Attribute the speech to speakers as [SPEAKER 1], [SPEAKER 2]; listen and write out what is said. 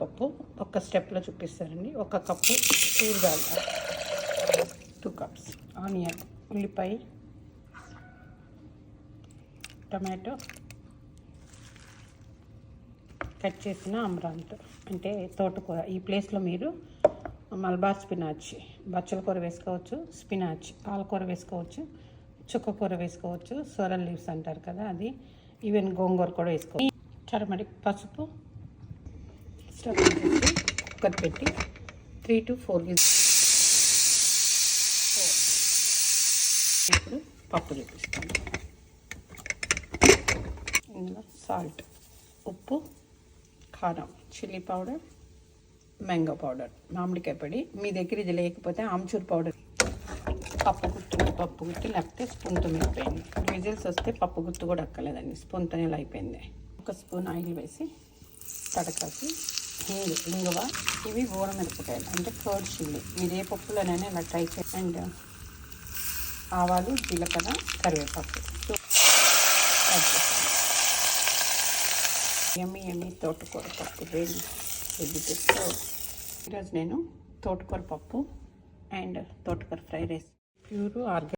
[SPEAKER 1] పప్పు ఒక స్టెప్లో చూపిస్తారండి ఒక కప్పు ఊరగాయ టూ కప్స్ ఆనియన్ ఉల్లిపాయ టమాటో. కట్ చేసిన అమరాంత్. అంటే తోటకూర. ఈ ప్లేస్లో మీరు మల్బార్ స్పినాచ్ బచ్చల కూర వేసుకోవచ్చు స్పినాచ్ పాలకూర వేసుకోవచ్చు చుక్కకూర వేసుకోవచ్చు సొరల్ లీవ్స్ అంటారు కదా అది. ఈవెన్ గోంగూర కూడా వేసుకోవచ్చు. టర్మరిక్ పసుపు స్టవ్ పెట్టి కుక్కర్ పెట్టి త్రీ టు ఫోర్ విజిల్స్ ఇప్పుడు పప్పు చూపిస్తాను ఇందులో సాల్ట్ ఉప్పు కారం చిల్లీ పౌడర్ మ్యాంగో పౌడర్ మామిడికాయ పొడి. మీ దగ్గర ఇది లేకపోతే ఆమ్చూర్ పౌడర్ పప్పు గుత్తు పప్పు గుర్తు లేకపోతే స్పూన్తో మిగిలిపోయింది విజిల్స్ వస్తే పప్పు గుర్తు కూడా అక్కలేదండి స్పూన్తోనే అయిపోయింది. ఒక స్పూన్ ఆయిల్ వేసి తడకాసి హింగ్ ఇంగువ ఇవి ఊర మిరపకాయలు. అంటే కర్డ్ చిల్లీ మీరు ఏ పప్పులోనైనా ఇలా ట్రై చేయండి. అండ్ ఆవాలు జీలకర్ర కరివేపాకు. ఎమ్మి ఎమ్మి తోటకూర పప్పు రెండు రెడీ ఈరోజు నేను తోటకూర పప్పు అండ్ తోటకూర ఫ్రై రైస్. Pure organic